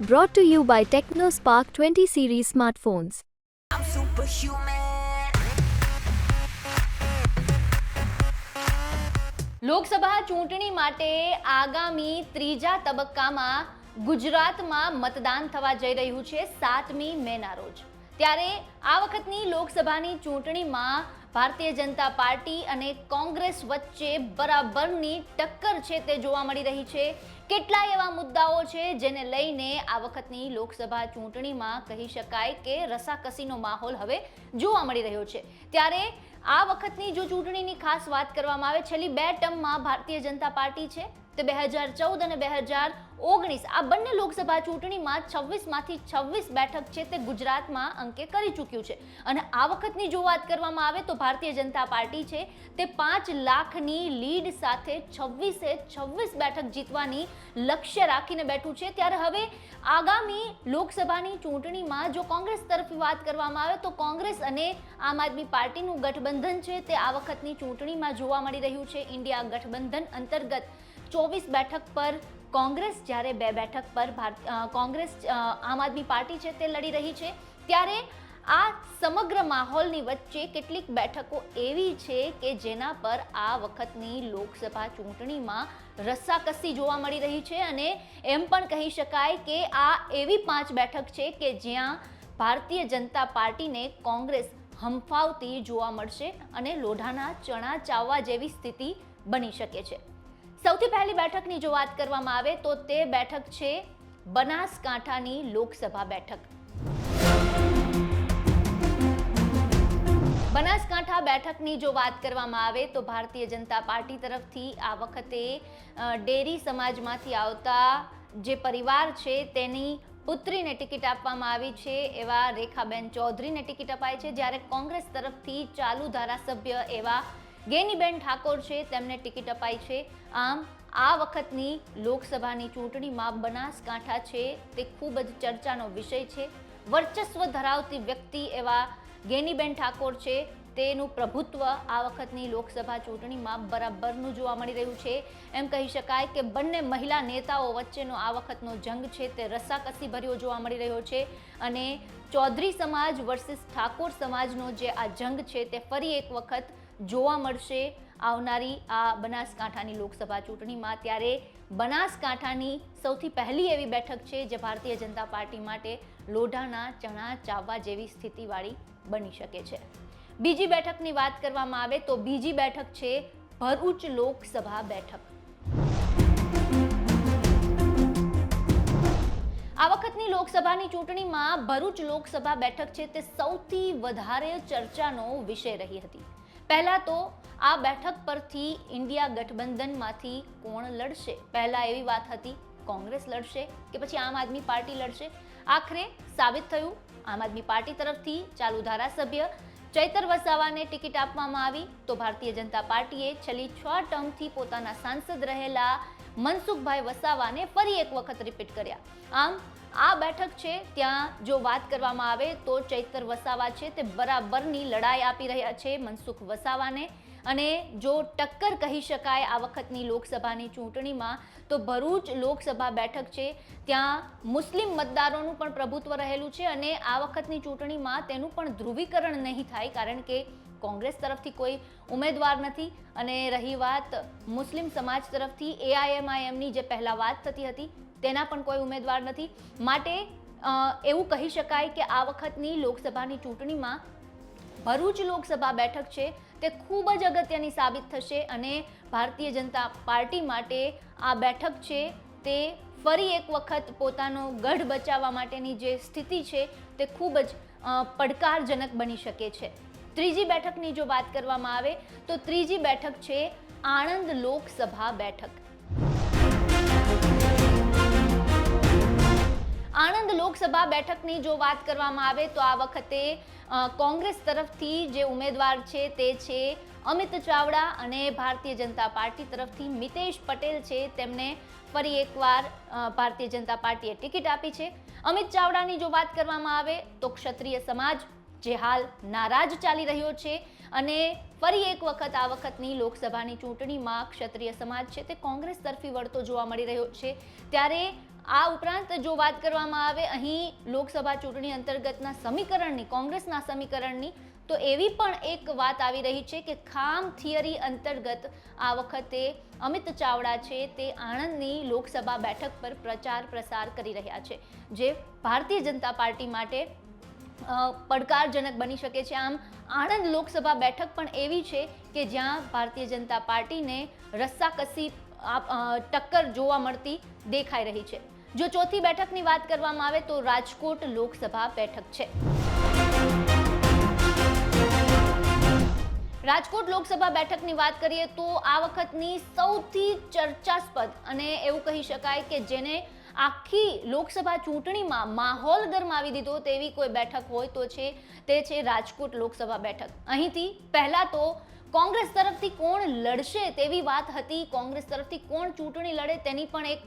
Brought to you by TechnoSpark 20 series smartphones. I'm superhuman. Lok Sabha ચૂંટણી માટે આગામી ત્રીજા તબક્કામાં ગુજરાતમાં મતદાન થવા જઈ રહ્યું છે સાતમી મેના રોજ ત્યારે આ વખતની લોકસભાની ચૂંટણીમાં ભારતીય જનતા પાર્ટી અને કોંગ્રેસ વચ્ચે બરાબરની ટક્કર છે તે જોવા મળી રહી છે. કેટલાય એવા મુદ્દાઓ છે જેને લઈને આ વખતની લોકસભા ચૂંટણીમાં કહી શકાય કે રસાકસીનો માહોલ હવે જોવા મળી રહ્યો છે. ત્યારે આ વખતની જો ચૂંટણીની ખાસ વાત કરવામાં આવે, છેલ્લી બે ટર્મમાં ભારતીય જનતા પાર્ટી છે તે બે હજાર ચૌદ અને બે હજાર ઓગણીસ, આ બંને લોકસભા ચૂંટણીમાં છવ્વીસમાંથી છવ્વીસ બેઠક છે તે ગુજરાતમાં અંકે કરી ચૂક્યું છે. અને આ વખતની જો વાત કરવામાં આવે તો ભારતીય જનતા પાર્ટી છે. તે પાંચ લાખની લીડ સાથે છવ્વીસે છવ્વીસ બેઠક જીતવાની લક્ષ્ય રાખીને બેઠું છે. ત્યારે હવે આગામી લોકસભાની ચૂંટણીમાં જો કોંગ્રેસ તરફી વાત કરવામાં આવે તો કોંગ્રેસ અને આમ આદમી પાર્ટીનું ગઠબંધન છે તે આ વખતની ચૂંટણીમાં જોવા મળી રહ્યું છે. ઇન્ડિયા ગઠબંધન અંતર્ગત ચોવીસ બેઠક પર કોંગ્રેસ, જ્યારે બે બેઠક પર કોંગ્રેસ આમ આદમી પાર્ટી છે તે લડી રહી છે. ત્યારે આ સમગ્ર માહોલની વચ્ચે કેટલીક બેઠકો એવી છે કે જેના પર આ વખતની લોકસભા ચૂંટણીમાં રસ્સાકસી જોવા મળી રહી છે અને એમ પણ કહી શકાય કે આ એવી પાંચ બેઠક છે કે જ્યાં ભારતીય જનતા પાર્ટીને કોંગ્રેસ હંફાવતી જોવા મળશે અને લોઢાના ચણા ચાવવા જેવી સ્થિતિ બની શકે છે. સૌથી પહેલી બેઠકની જો વાત કરવામાં આવે તો તે બેઠક છે બનાસકાંઠાની લોકસભા બેઠક. બનાસકાંઠા બેઠકની જો વાત કરવામાં આવે તો ભારતીય જનતા પાર્ટી તરફથી આ વખતે ડેરી સમાજમાંથી આવતા જે પરિવાર છે તેની પુત્રીને ટિકિટ આપવામાં આવી છે એવા રેખાબેન ચૌધરીને ટિકિટ અપાય છે. જ્યારે કોંગ્રેસ તરફથી ચાલુ ધારાસભ્ય એવા ગેનીબેન ઠાકોર છે તેમને ટિકિટ અપાઈ છે. આમ, આ વખતની લોકસભાની ચૂંટણીમાં બનાસકાંઠા છે તે ખૂબ જ ચર્ચાનો વિષય છે. વર્ચસ્વ ધરાવતી વ્યક્તિ એવા ગેનીબેન ઠાકોર છે, તેનું પ્રભુત્વ આ વખતની લોકસભા ચૂંટણીમાં બરાબરનું જોવા મળી રહ્યું છે. એમ કહી શકાય કે બંને મહિલા નેતાઓ વચ્ચેનો આ વખતનો જંગ છે, તે રસાકસી ભર્યો જોવા મળી રહ્યો છે અને ચૌધરી સમાજ વર્સિસ ઠાકોર સમાજનો જે આ જંગ છે, તે ફરી એક વખત જોવા મળશે આવનારી આ બનાસકાંઠાની લોકસભા ચૂંટણીમાં. ત્યારે બનાસકાંઠાની સૌથી પહેલી એવી બેઠક છે જે ભારતીય જનતા પાર્ટી માટે લોઢાના ચણા ચાવવા જેવી સ્થિતિવાળી બની શકે છે. બીજી બેઠકની વાત કરવામાં આવે તો બીજી બેઠક છે ભરૂચ લોકસભા બેઠક. આ વખતની લોકસભાની ચૂંટણીમાં ભરૂચ લોકસભા બેઠક છે તે સૌથી વધારે ચર્ચાનો વિષય રહી હતી. પહેલા તો આ બેઠક પરથી ઇન્ડિયા ગઠબંધનમાંથી કોણ લડશે? પહેલાં એવી વાત હતી, કોંગ્રેસ લડશે કે પછી આમ આદમી પાર્ટી લડશે? આખરે સાબિત થયું, આમ આદમી પાર્ટી તરફથી ચાલુ ધારાસભ્ય ચૈતર વસાવાને ટિકિટ આપવામાં આવી. તો ભારતીય જનતા પાર્ટીએ છેલ્લી છ ટર્મથી પોતાના સાંસદ રહેલા મનસુખભાઈ વસાવાને ફરી એક વખત રિપીટ કર્યા. આમ, આ બેઠક છે, ત્યાં જો વાત કરવામાં આવે તો ચૈતર વસાવા છે તે બરાબરની લડાઈ આપી રહ્યા છે મનસુખ વસાવાને. અને જો ટક્કર કહી શકાય આ વખતની લોકસભાની ચૂંટણીમાં, તો ભરૂચ લોકસભા બેઠક છે, ત્યાં મુસ્લિમ મતદારોનું પણ પ્રભુત્વ રહેલું છે અને આ વખતની ચૂંટણીમાં તેનું પણ ધ્રુવીકરણ નહીં થાય કારણ કે કોંગ્રેસ તરફથી કોઈ ઉમેદવાર નથી અને રહી વાત મુસ્લિમ સમાજ તરફથી એઆઈએમઆઈએમની જે પહેલા વાત થતી હતી, તેના પણ કોઈ ઉમેદવાર નથી. માટે એવું કહી શકાય કે આ વખતની લોકસભાની ચૂંટણીમાં ભરૂચ લોકસભા બેઠક છે, તે ખૂબ જ અગત્યની સાબિત થશે અને ભારતીય જનતા પાર્ટી માટે આ બેઠક છે, તે ફરી એક વખત પોતાનો ગઢ બચાવવા માટેની જે સ્થિતિ છે, તે ખૂબ જ પડકારજનક બની શકે છે. ત્રીજી બેઠકની જો વાત કરવામાં આવે તો ત્રીજી બેઠક છે આણંદ લોકસભા બેઠક. આણંદ લોકસભા બેઠકની જો વાત કરવામાં આવે તો આ વખતે કોંગ્રેસ તરફથી જે ઉમેદવાર છે તે છે અમિત ચાવડા અને ભારતીય જનતા પાર્ટી તરફથી મિતેશ પટેલ છે. તેમને ફરી એકવાર ભારતીય જનતા પાર્ટીએ ટિકિટ આપી છે. અમિત ચાવડાની જો વાત કરવામાં આવે તો ક્ષત્રિય સમાજ જે હાલ નારાજ ચાલી રહ્યો છે અને ફરી એક વખત આ વખતની લોકસભાની ચૂંટણીમાં ક્ષત્રિય સમાજ છે તે કોંગ્રેસ તરફી વળતો જોવા મળી રહ્યો છે. ત્યારે આ ઉપરાંત જો વાત કરવામાં આવે અહીં લોકસભા ચૂંટણી અંતર્ગતના સમીકરણની, કોંગ્રેસના સમીકરણની, તો એવી પણ એક વાત આવી રહી છે કે ખામ થિયરી અંતર્ગત આ વખતે અમિત ચાવડા છે તે આણંદની લોકસભા બેઠક પર પ્રચાર પ્રસાર કરી રહ્યા છે, જે ભારતીય જનતા પાર્ટી માટે પડકારજનક બની શકે છે. આમ આણંદ લોકસભા બેઠક પણ એવી છે કે જ્યાં ભારતીય જનતા પાર્ટીને રસ્સાકસી ટક્કર જોવા મળતી દેખાઈ રહી છે. જો ચોથી બેઠકની વાત કરવામાં આવે તો રાજકોટ લોકસભા બેઠક છે. રાજકોટ લોકસભા બેઠકની વાત કરીએ તો આ વખતની સૌથી ચર્ચાસ્પદ અને એવું કહી શકાય કે જેને આખી લોકસભા ચૂંટણીમાં માહોલ ગરમાવી દીધો તેવી કોઈ બેઠક હોય તો છે, તે છે રાજકોટ લોકસભા બેઠક. અહીંથી પહેલા તો કોંગ્રેસ તરફથી કોણ લડશે તેવી વાત હતી. કોંગ્રેસ તરફથી કોણ ચૂંટણી લડે તેની પણ એક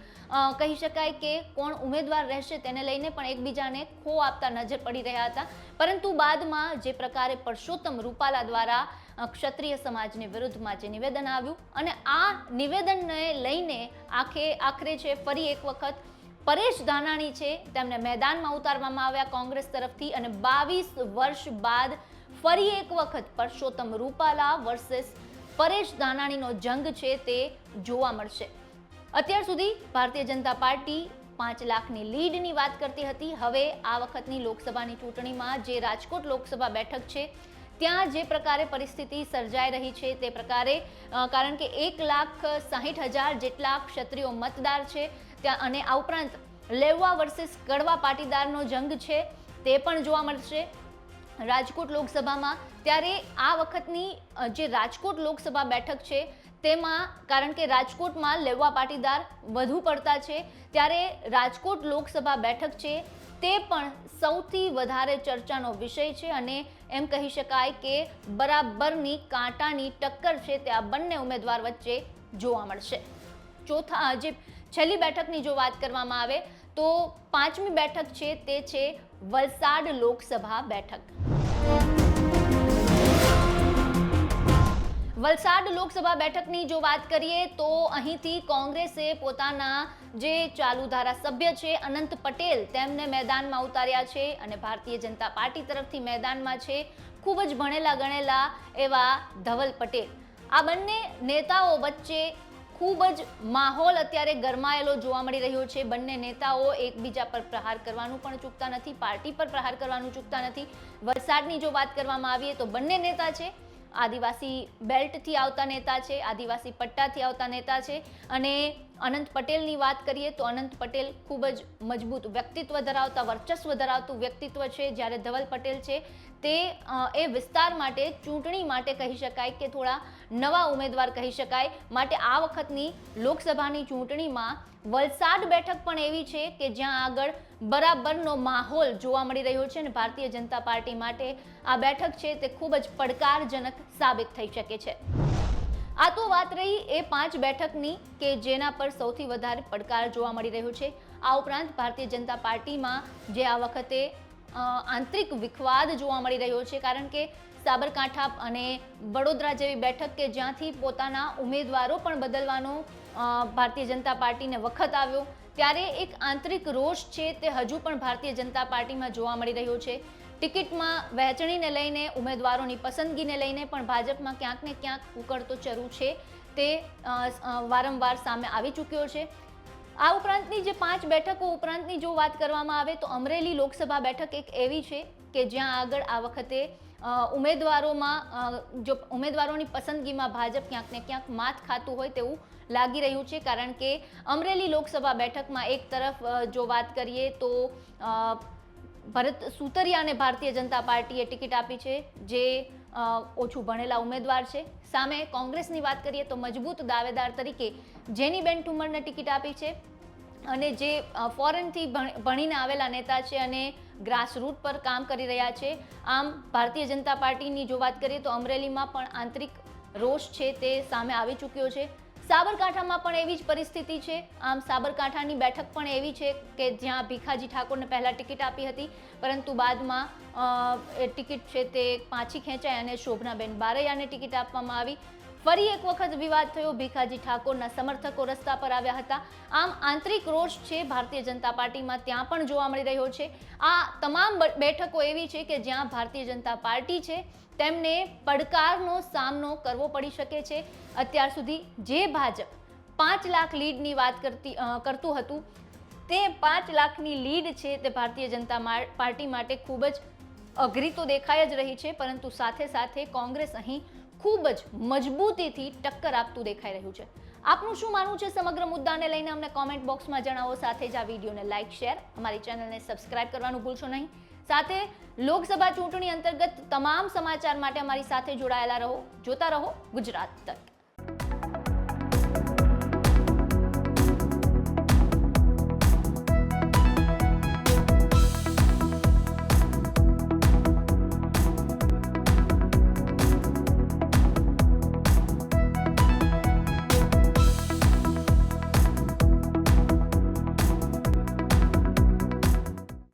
કહી શકાય કે કોણ ઉમેદવાર રહેશે તેને લઈને પણ એકબીજાને ખો આપતા નજર પડી રહ્યા હતા. પરંતુ બાદમાં જે પ્રકારે પરસોત્તમ રૂપાલા દ્વારા ક્ષત્રિય સમાજની વિરુદ્ધમાં જે નિવેદન આવ્યું અને આ નિવેદનને લઈને આખે, આખરે છે ફરી એક વખત પરેશ ધાનાણી છે. તેમને મેદાનમાં ઉતારવામાં આવ્યા કોંગ્રેસ તરફથી અને બાવીસ વર્ષ બાદ ફરી એક વખત પરસોત્તમ રૂપાલા વર્સેસ પરેશ ધાનાણીનો જંગ છે તે જોવા મળશે. અત્યાર સુધી ભારતીય જનતા પાર્ટી પાંચ લાખની લીડની વાત કરતી હતી. હવે આ વખતની લોકસભાની ચૂંટણીમાં જે રાજકોટ લોકસભા બેઠક છે, ત્યાં જે પ્રકારે પરિસ્થિતિ સર્જાઈ રહી છે તે પ્રકારે કારણ કે એક લાખ સાહીઠ હજાર જેટલા ક્ષત્રિયો મતદાર છે. ત્યાં અને આ ઉપરાંત લેવા વર્સિસ કડવા પાટીદારનો જંગ છે, તે પણ જોવા મળશે. રાજકોટ લોકસભામાં ત્યારે આ વખતની જે રાજકોટ લોકસભા બેઠક છે, તેમાં કારણ કે રાજકોટમાં લેવા પાટીદાર વધુ પડતા છે, ત્યારે રાજકોટ લોકસભા બેઠક છે, તે પણ સૌથી વધારે ચર્ચાનો વિષય છે અને એમ કહી શકાય કે બરાબરની કાંટાની ટક્કર છે, તે આ બંને ઉમેદવાર વચ્ચે જોવા મળશે. ચોથા જે છેલ્લી બેઠકની જો વાત કરવામાં આવે તો પાંચમી બેઠક છે તે છે વલસાડ લોકસભા બેઠક. વલસાડ લોકસભા બેઠકની જો વાત કરીએ તો અહીંથી કોંગ્રેસે પોતાના જે ચાલુ ધારાસભ્ય છે અનંત પટેલ તેમને મેદાનમાં ઉતાર્યા છે અને ભારતીય જનતા પાર્ટી તરફથી મેદાનમાં છે ખૂબ જ ભણેલા ગણેલા એવા ધવલ પટેલ. આ બંને નેતાઓ વચ્ચે ખૂબ જ માહોલ અત્યારે ગરમાયેલો જોવા મળી રહ્યો છે. બંને નેતાઓ એકબીજા પર પ્રહાર કરવાનું પણ ચૂકતા નથી, પાર્ટી પર પ્રહાર કરવાનું ચૂકતા નથી. વલસાડની જો વાત કરવામાં આવીએ તો બંને નેતા છે. આદિવાસી બેલ્ટથી આવતા નેતા છે, આદિવાસી પટ્ટાથી આવતા નેતા છે અને અનંત પટેલની વાત કરીએ તો અનંત પટેલ ખૂબ જ મજબૂત વ્યક્તિત્વ ધરાવતા, વર્ચસ્વ ધરાવતું વ્યક્તિત્વ છે. જ્યારે ધવલ પટેલ છે, તે એ વિસ્તાર માટે, ચૂંટણી માટે કહી શકાય કે થોડા નવા ઉમેદવાર કહી શકાય. માટે આ વખતની લોકસભાની ચૂંટણીમાં વલસાડ બેઠક પણ એવી છે કે જ્યાં આગળ બરાબરનો માહોલ જોવા મળી રહ્યો છે અને ભારતીય જનતા પાર્ટી માટે આ બેઠક છે તે ખૂબ જ પડકારજનક સાબિત થઈ શકે છે. આ તો વાત રહી એ પાંચ બેઠકની કે જેના પર સૌથી વધારે પડકાર જોવા મળી રહ્યો છે. આ ઉપરાંત ભારતીય જનતા પાર્ટીમાં જે આ વખતે આંતરિક વિખવાદ જોવા મળી રહ્યો છે, કારણ કે સાબરકાંઠા અને વડોદરા જેવી બેઠક કે જ્યાંથી પોતાના ઉમેદવારો પણ બદલવાનો ભારતીય જનતા પાર્ટીને વખત આવ્યો, ત્યારે એક આંતરિક રોષ છે તે હજુ પણ ભારતીય જનતા પાર્ટીમાં જોવા મળી રહ્યો છે. ટિકિટમાં વહેંચણીને લઈને, ઉમેદવારોની પસંદગીને લઈને પણ ભાજપમાં ક્યાંક ને ક્યાંક ઉકળતો ચરુ છે. તે વારંવાર સામે આવી ચૂક્યો છે. આ ઉપરાંતની જે પાંચ બેઠકો ઉપરાંતની જો વાત કરવામાં આવે તો અમરેલી લોકસભા બેઠક એક એવી છે કે જ્યાં આગળ આ વખતે ઉમેદવારોમાં જો ઉમેદવારોની પસંદગીમાં ભાજપ ક્યાંક ને ક્યાંક માત ખાતું હોય તેવું લાગી રહ્યું છે. કારણ કે અમરેલી લોકસભા બેઠકમાં એક તરફ જો વાત કરીએ તો ભરત સુતરિયાને ભારતીય જનતા પાર્ટીએ ટિકિટ આપી છે, જે ઓછું ભણેલા ઉમેદવાર છે. સામે કોંગ્રેસની વાત કરીએ તો મજબૂત દાવેદાર તરીકે જેનીબેન ઠુમરને ટિકિટ આપી છે અને જે ફોરેનથી ભણ- ભણીને આવેલા નેતા છે અને ગ્રાસરૂટ પર કામ કરી રહ્યા છે. આમ ભારતીય જનતા પાર્ટીની જો વાત કરીએ તો અમરેલીમાં પણ આંતરિક રોષ છે તે સામે આવી ચૂક્યો છે. સાબરકાંઠામાં પણ એવી જ પરિસ્થિતિ છે. આમ સાબરકાંઠાની બેઠક પણ એવી છે કે જ્યાં ભીખાજી ઠાકોરને પહેલાં ટિકિટ આપી હતી, પરંતુ બાદમાં એ ટિકિટ છે તે પાછી ખેંચાઈ અને શોભનાબેન બારૈયાને ટિકિટ આપવામાં આવી. ફરી એક વખત વિવાદ થયો. ભીખાજી ઠાકોરના સમર્થકો રસ્તા પર આવ્યા હતા. આમ આંતરિક રોષ છે ભારતીય જનતા પાર્ટીમાં ત્યાં પણ જોવા મળી રહ્યો છે. આ તમામ બેઠકો એવી છે કે જ્યાં ભારતીય જનતા પાર્ટી છે, તેમને પડકારનો સામનો કરવો પડી શકે છે. અત્યાર સુધી જે ભાજપ પાંચ લાખ લીડની વાત કરતી કરતું હતું, તે પાંચ લાખની લીડ છે તે ભારતીય જનતા પાર્ટી માટે ખૂબ જ અઘરી તો દેખાય જ રહી છે, પરંતુ સાથે સાથે કોંગ્રેસ અહીં ખૂબ જ મજબૂતીથી ટક્કર આપતું દેખાઈ રહ્યું છે. આપનું શું માનવું છે સમગ્ર મુદ્દાને લઈને અમને કોમેન્ટ બોક્સમાં જણાવો, સાથે જ આ વિડીયોને લાઇક શેર અમારી ચેનલને સબસ્ક્રાઇબ કરવાનું ભૂલશો નહીં. સાથે લોકસભા ચૂંટણી અંતર્ગત તમામ સમાચાર માટે અમારી સાથે જોડાયેલા રહો. જોતા રહો ગુજરાત તક.